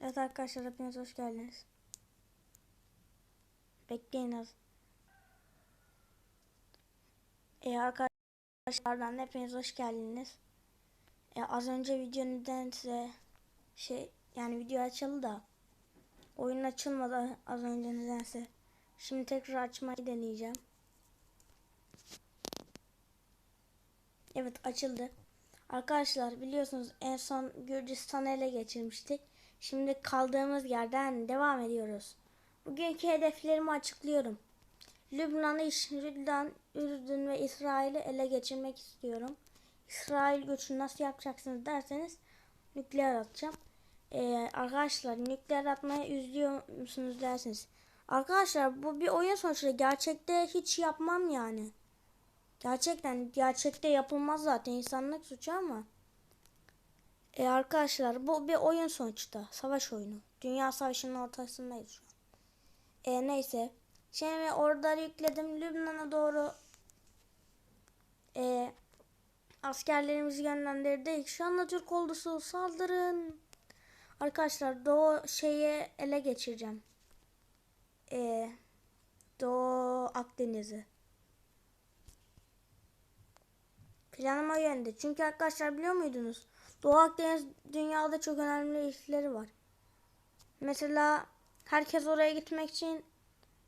Evet arkadaşlar hepiniz hoş geldiniz. Bekleyin az. E arkadaşlardan hepiniz hoş geldiniz. E, az önce video nedense şey yani video açıldı da oyun açılmadı az önce nedense. Şimdi tekrar açmayı deneyeceğim. Evet açıldı. Arkadaşlar biliyorsunuz en son Gürcistan'ı ele geçirmiştik. Şimdi kaldığımız yerden devam ediyoruz. Bugünkü hedeflerimi açıklıyorum. Lübnan'ı, İşri'den, Ürdün ve İsrail'i ele geçirmek istiyorum. İsrail göçünü nasıl yapacaksınız derseniz nükleer atacağım. Ee, arkadaşlar nükleer atmaya üzülüyor musunuz derseniz. Arkadaşlar bu bir oyun sonuçta gerçekte hiç yapmam yani. Gerçekten gerçekte yapılmaz zaten insanlık suçu ama. E arkadaşlar bu bir oyun sonuçta. Savaş oyunu. Dünya savaşının ortasındayız şu an. E neyse. Şimdi orada yükledim. Lübnan'a doğru e, askerlerimizi yönlendirdik. Şu anda Türk ordusu saldırın. Arkadaşlar Doğu şeye ele geçireceğim. E, Doğu Akdeniz'i. Planıma yönde. Çünkü arkadaşlar biliyor muydunuz? Doğu Akdeniz dünyada çok önemli ilişkileri var. Mesela herkes oraya gitmek için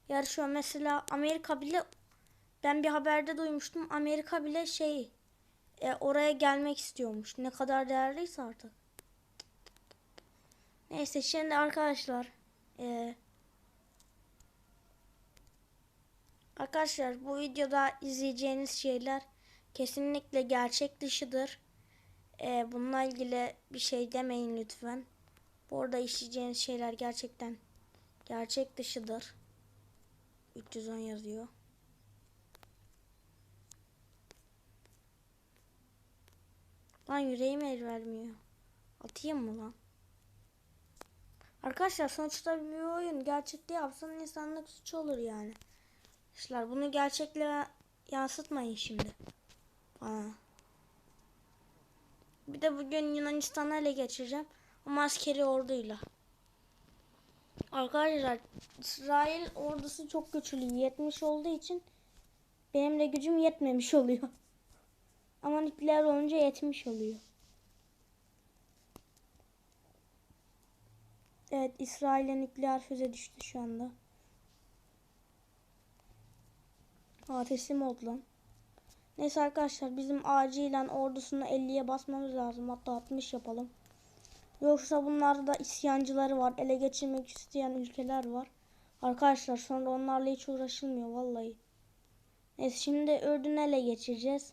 yarışıyor. Mesela Amerika bile ben bir haberde duymuştum. Amerika bile şey e, oraya gelmek istiyormuş. Ne kadar değerliyse artık. Neyse şimdi arkadaşlar e, arkadaşlar bu videoda izleyeceğiniz şeyler kesinlikle gerçek dışıdır. Ee, bununla ilgili bir şey demeyin lütfen. Bu arada işleyeceğiniz şeyler gerçekten gerçek dışıdır. 310 yazıyor. Lan yüreğim el vermiyor. Atayım mı lan? Arkadaşlar sonuçta bir oyun. Gerçekte yapsan insanlık suçu olur yani. Arkadaşlar bunu gerçekle yansıtmayın şimdi. Aa. Bir de bugün Yunanistan'ı ele geçireceğim. Ama askeri orduyla. Arkadaşlar İsrail ordusu çok güçlü. 70 olduğu için benim de gücüm yetmemiş oluyor. Ama nükleer olunca 70 oluyor. Evet İsrail'e nükleer füze düştü şu anda. Aa teslim lan. Neyse arkadaşlar bizim acilen ordusunu 50'ye basmamız lazım. Hatta 60 yapalım. Yoksa bunlarda isyancıları var. Ele geçirmek isteyen ülkeler var. Arkadaşlar sonra onlarla hiç uğraşılmıyor vallahi. Neyse şimdi Ürdün'ü ele geçireceğiz.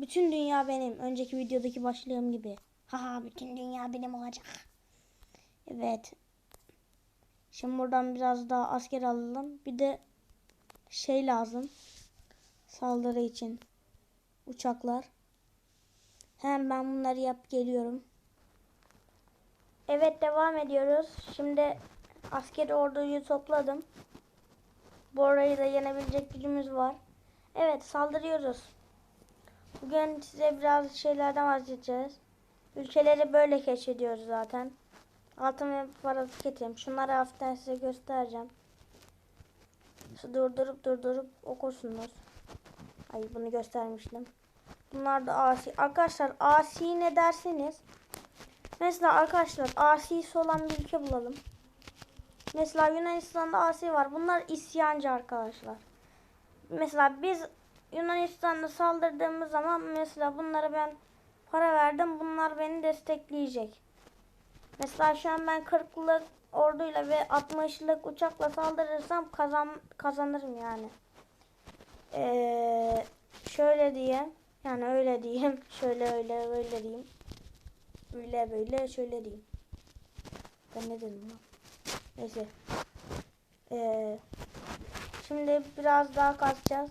Bütün dünya benim. Önceki videodaki başlığım gibi. Haha bütün dünya benim olacak. Evet. Şimdi buradan biraz daha asker alalım. Bir de şey lazım. Saldırı için uçaklar. Hem ben bunları yap geliyorum. Evet devam ediyoruz. Şimdi askeri orduyu topladım. Bu orayı da yenebilecek gücümüz var. Evet saldırıyoruz. Bugün size biraz şeylerden bahsedeceğiz. Ülkeleri böyle keşfediyoruz zaten. Altın ve para tüketim. Şunları hafiften size göstereceğim. Durdurup durdurup okursunuz. Ay bunu göstermiştim. Bunlar da asi. Arkadaşlar asi ne derseniz. Mesela arkadaşlar asisi olan bir ülke bulalım. Mesela Yunanistan'da asi var. Bunlar isyancı arkadaşlar. Mesela biz Yunanistan'da saldırdığımız zaman mesela bunlara ben para verdim. Bunlar beni destekleyecek. Mesela şu an ben 40'lık orduyla ve 60'lık uçakla saldırırsam kazan kazanırım yani. Ee, şöyle diyeyim. Yani öyle diyeyim. Şöyle öyle öyle diyeyim. Böyle böyle şöyle diyeyim. Ben ne dedim lan? Neyse. Ee, şimdi biraz daha kaçacağız.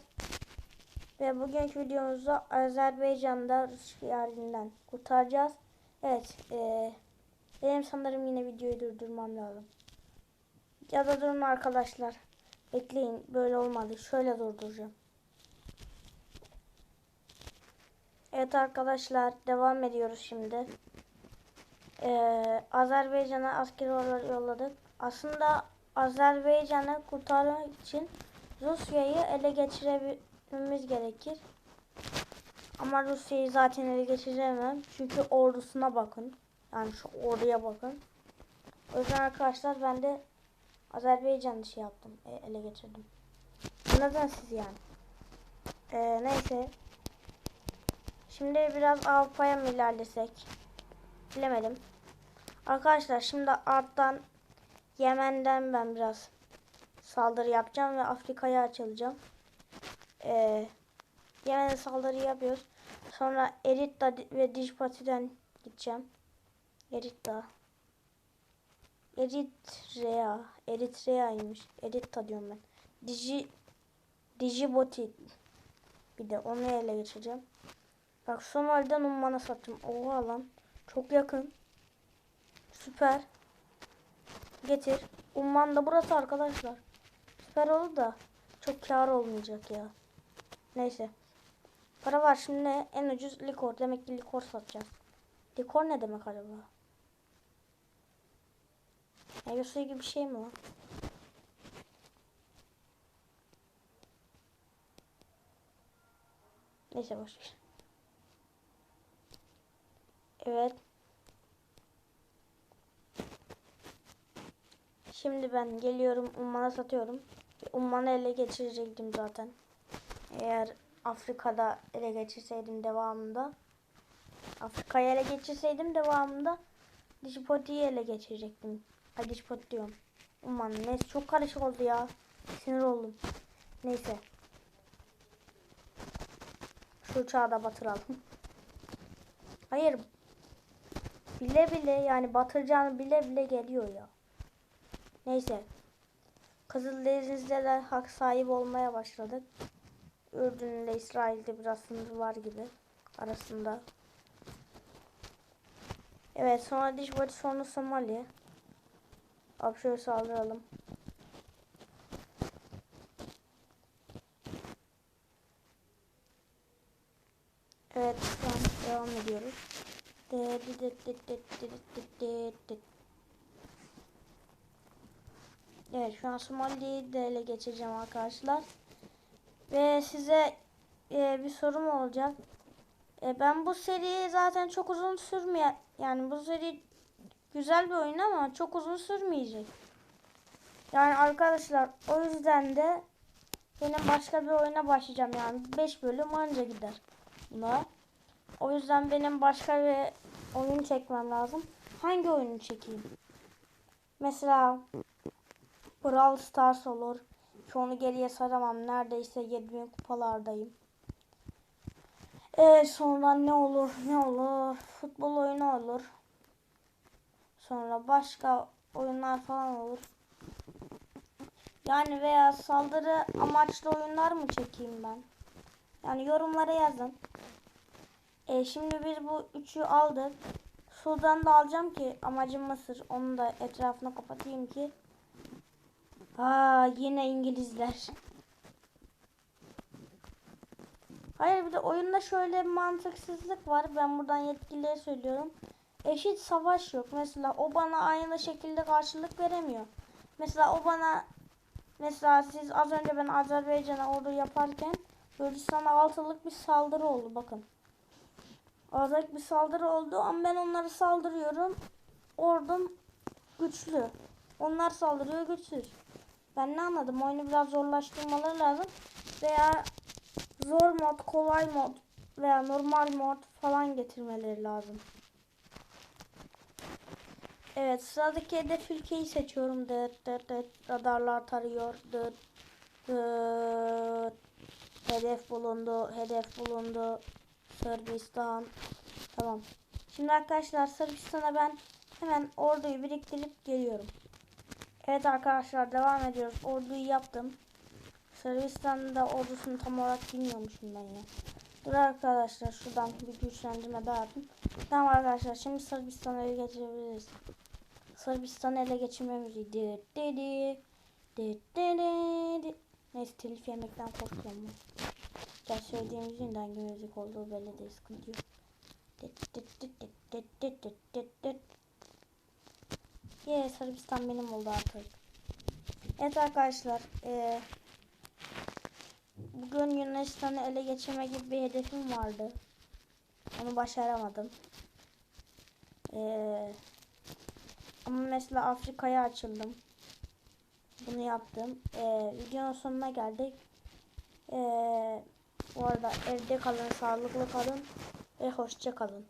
Ve bugünkü videomuzu Azerbaycan'da Rus yerinden kurtaracağız. Evet. E, benim sanırım yine videoyu durdurmam lazım. Ya da durun arkadaşlar. Bekleyin. Böyle olmadı. Şöyle durduracağım. Evet arkadaşlar devam ediyoruz şimdi. Ee, Azerbaycan'a asker yolladık. Aslında Azerbaycan'ı kurtarmak için Rusya'yı ele geçirebilmemiz gerekir. Ama Rusya'yı zaten ele geçiremem. Çünkü ordusuna bakın. Yani şu orduya bakın. O yüzden arkadaşlar ben de Azerbaycan'ı şey yaptım. e, ele geçirdim. Anladınız siz yani. Ee, neyse. Şimdi biraz Avrupa'ya mı ilerlesek? Bilemedim. Arkadaşlar şimdi arttan Yemen'den ben biraz saldırı yapacağım ve Afrika'ya açılacağım. Ee, Yemen'e saldırı yapıyoruz. Sonra Eritrea ve Djibouti'den gideceğim. Eritrea. Eritrea. Eritrea'ymış. Eritrea diyorum ben. Diji, Djibouti. Bir de onu ele geçireceğim. Bak Somali'den Umman'a sattım. Oha lan. Çok yakın. Süper. Getir. Umman da burası arkadaşlar. Süper olur da çok kar olmayacak ya. Neyse. Para var şimdi en ucuz likor. Demek ki likor satacağız. Likor ne demek acaba? Meyve suyu gibi bir şey mi lan? Neyse boş ver. Evet. Şimdi ben geliyorum Umman'a satıyorum. Umman'ı ele geçirecektim zaten. Eğer Afrika'da ele geçirseydim devamında. Afrika'yı ele geçirseydim devamında Djibouti'yi ele geçirecektim. Ay Djibouti diyorum. Umman neyse çok karışık oldu ya. Sinir oldum. Neyse. Şu uçağı da batıralım. Hayır. Bile bile yani batıracağını bile bile geliyor ya. Neyse. Kızıldeniz'de de hak sahibi olmaya başladık. Ürdün ile İsrail'de biraz sınır var gibi arasında. Evet sonra Djibouti sonra Somali. Abi saldıralım. Evet şu devam ediyoruz. Evet şu an Somali'yi de ele geçireceğim arkadaşlar. Ve size e, bir sorum olacak. E, ben bu seri zaten çok uzun sürmeye yani bu seri güzel bir oyun ama çok uzun sürmeyecek. Yani arkadaşlar o yüzden de benim başka bir oyuna başlayacağım yani 5 bölüm anca gider buna. O yüzden benim başka bir oyun çekmem lazım. Hangi oyunu çekeyim? Mesela Brawl Stars olur. Onu geriye saramam. Neredeyse 7000 kupalardayım. Ee, sonra ne olur ne olur. Futbol oyunu olur. Sonra başka oyunlar falan olur. Yani veya saldırı amaçlı oyunlar mı çekeyim ben? Yani yorumlara yazın. E, şimdi biz bu üçü aldık. Sudan da alacağım ki amacım Mısır. Onu da etrafına kapatayım ki. Aa yine İngilizler. Hayır bir de oyunda şöyle bir mantıksızlık var. Ben buradan yetkiliye söylüyorum. Eşit savaş yok. Mesela o bana aynı şekilde karşılık veremiyor. Mesela o bana mesela siz az önce ben Azerbaycan'a ordu yaparken Gürcistan'a altılık bir saldırı oldu bakın. Azak bir saldırı oldu ama ben onları saldırıyorum. Ordum güçlü. Onlar saldırıyor güçsüz. Ben ne anladım? Oyunu biraz zorlaştırmaları lazım. Veya zor mod, kolay mod veya normal mod falan getirmeleri lazım. Evet sıradaki hedef ülkeyi seçiyorum. Dıt dıt dıt. Radarlar tarıyor. Dıt dıt. Hedef bulundu. Hedef bulundu. Sırbistan. Tamam. Şimdi arkadaşlar Sırbistan'a ben hemen orduyu biriktirip geliyorum. Evet arkadaşlar devam ediyoruz. Orduyu yaptım. Sırbistan'da ordusunu tam olarak bilmiyormuşum ben ya. Dur arkadaşlar şuradan bir güçlendirme yapayım. Tamam arkadaşlar şimdi Sırbistan'ı ele geçirebiliriz. Sırbistan'ı ele geçirmemiz dedi. Dedi. Dedi. Neyse telif yemekten korkuyorum ben. Gel söylediğimiz yüzünden hangi müzik olduğu belli değil sıkıntı yok. Ye Sırbistan benim oldu artık. Evet arkadaşlar. eee, bugün Yunanistan'ı ele geçirme gibi bir hedefim vardı. Onu başaramadım. Eee, ama mesela Afrika'ya açıldım. Bunu yaptım. Eee videonun sonuna geldik. Eee, bu arada evde kalın, sağlıklı kalın ve hoşça kalın.